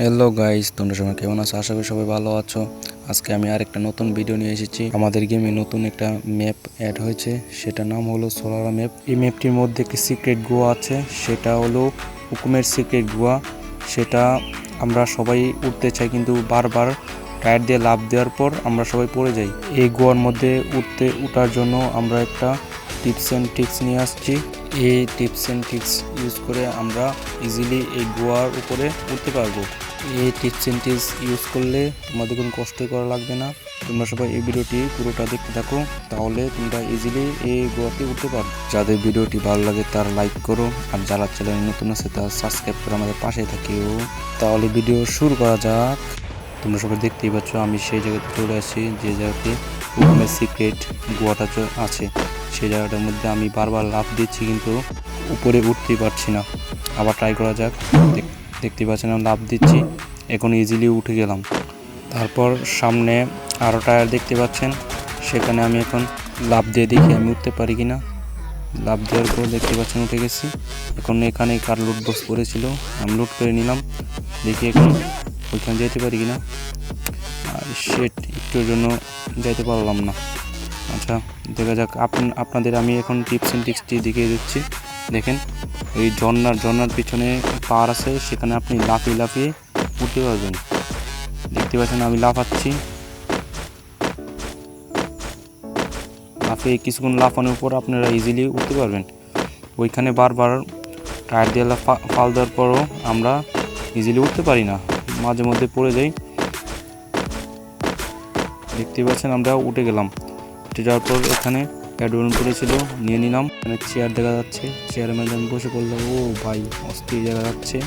Hello guys তোমরা সবাই কেমন আছো? আশা করি সবাই ভালো আছো। আজকে আমি আরেকটা নতুন ভিডিও নিয়ে এসেছি। আমাদের গেমে নতুন একটা ম্যাপ অ্যাড হয়েছে। সেটা নাম হলো সোলারা ম্যাপ এই ম্যাপটির মধ্যে একটি সিক্রেট গোয়া আছে। সেটা হলো হুকুমের সিক্রেট গোয়া সেটা আমরা সবাই উঠতে চাই, কিন্তু বারবার টায়ার দিয়ে লাভ দেওয়ার পর আমরা সবাই পড়ে যাই। এই গোয়ার মধ্যে উঠতে উঠার জন্য আমরা একটা টিপস অ্যান্ড ট্রিক্স নিয়ে আসছি। এই টিপস অ্যান্ড ট্রিক্স ইউজ করে আমরা ইজিলি এই গোয়ার উপরে উঠতে পারব। এই টিপস অ্যান্ড ট্রিক্স ইউজ করলে তোমাদের কোনো কষ্ট করা লাগবে না। তোমরা সবাই এই ভিডিওটি পুরোটা দেখতে থাকো, তাহলে তোমরা ইজিলি এই গোয়াতে উঠতে পারো যাদের ভিডিওটি ভালো লাগে তারা লাইক করো, আর যারা চ্যানেল নতুন আছে তারা সাবস্ক্রাইব করে আমাদের পাশে থাকিও। তাহলে ভিডিও শুরু করা যাক। তোমরা সবাই দেখতেই পাচ্ছ, আমি সেই জায়গাতে চলে আসি, যে জায়গাতে হুকুমের সিক্রেট গোয়াটা আছে। সেই জায়গাটার মধ্যে আমি বারবার লাফ দিচ্ছি কিন্তু উপরে উঠতেই পারছি না। আবার ট্রাই করা যাক দেখ- দেখতেই পাচ্ছেন আমি লাফ দিচ্ছি। এখন ইজিলি উঠে গেলাম। তারপর সামনে আরও টায়ার দেখতে পাচ্ছেন। সেখানে আমি এখন লাফ দিয়ে দেখি আমি উঠতে পারি কি না লাভ দেওয়ার পর দেখতে পাচ্ছেন উঠে গেছি। এখন এখানে কার লুট বক্স পড়েছিল, আমি লুট করে নিলাম। দেখি এখন ওইখানে যেতে পারি কিনা। সেট একটুর জন্য যাইতে পারলাম না। আচ্ছা দেখা যাক। আপন- আপনাদের আমি এখন টিপস অ্যান্ড টিক্সটি দেখিয়ে দিচ্ছি। দেখেন, এই ঝর্নার ঝর্নার পিছনে পাহাড় আছে, সেখানে আপনি লাফিয়ে লাফিয়ে উঠতে পারবেন। দেখতে পাচ্ছেন, আমি লাফাচ্ছি। লাফিয়ে কিছুক্ষণ লাফানোর পর আপনারা ইজিলি উঠতে পারবেন। ওইখানে বারবার টায়ার দিয়ে ফাল দেওয়ার পরও আমরা ইজিলি উঠতে পারি না। মাঝে মধ্যে পড়ে যাই। দেখতে পাচ্ছেন, আমরা উঠে গেলাম। উঠে যাওয়ার পর এখানে অ্যাডওয়ান পড়েছিল, নিয়ে নিলাম। এখানে চেয়ার দেখা যাচ্ছে চেয়ারের মধ্যে আমি বসে পড়লাম। ও ভাই, অস্থির দেখা যাচ্ছে।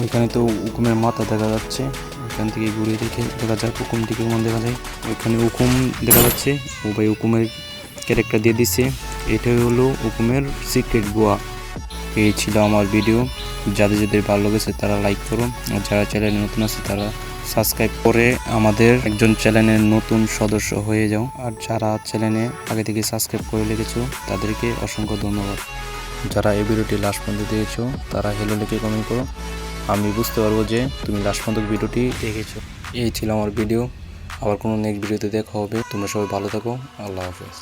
ওইখানে তো উকুমের মাথা দেখা যাচ্ছে। ওইখান থেকে ঘুরে দেখে দেখা যায় উকুমটি কেমন দেখা যায়। ওইখানে উকুম দেখা যাচ্ছে। ও ভাই উকুমের ক্যারেক্টার দিয়ে দিচ্ছে এটাই হলো উকুমের সিক্রেট গোয়া। এই ছিল আমার ভিডিও যাদের যাদের ভালো লেগেছে তারা লাইক করো আর যারা চ্যানেলে নতুন আছে তারা সাবস্ক্রাইব করে আমাদের একজন চ্যানেলের নতুন সদস্য হয়ে যাও। আর যারা চ্যানেলে আগে থেকে সাবস্ক্রাইব করে রেখেছো, তাদেরকে অসংখ্য ধন্যবাদ। যারা এই ভিডিওটি লাস্ট পর্যন্ত দিয়েছ তারা হেলো লিখে কমেন্ট করো। আমি বুঝতে পারব যে তুমি লাস্ট পর্যন্ত ভিডিওটি দেখেছ। এই ছিল আমার ভিডিও আবার কোনো নেক্সট ভিডিওতে দেখা হবে। তোমরা সবাই ভালো থাকো। আল্লাহ হাফেজ।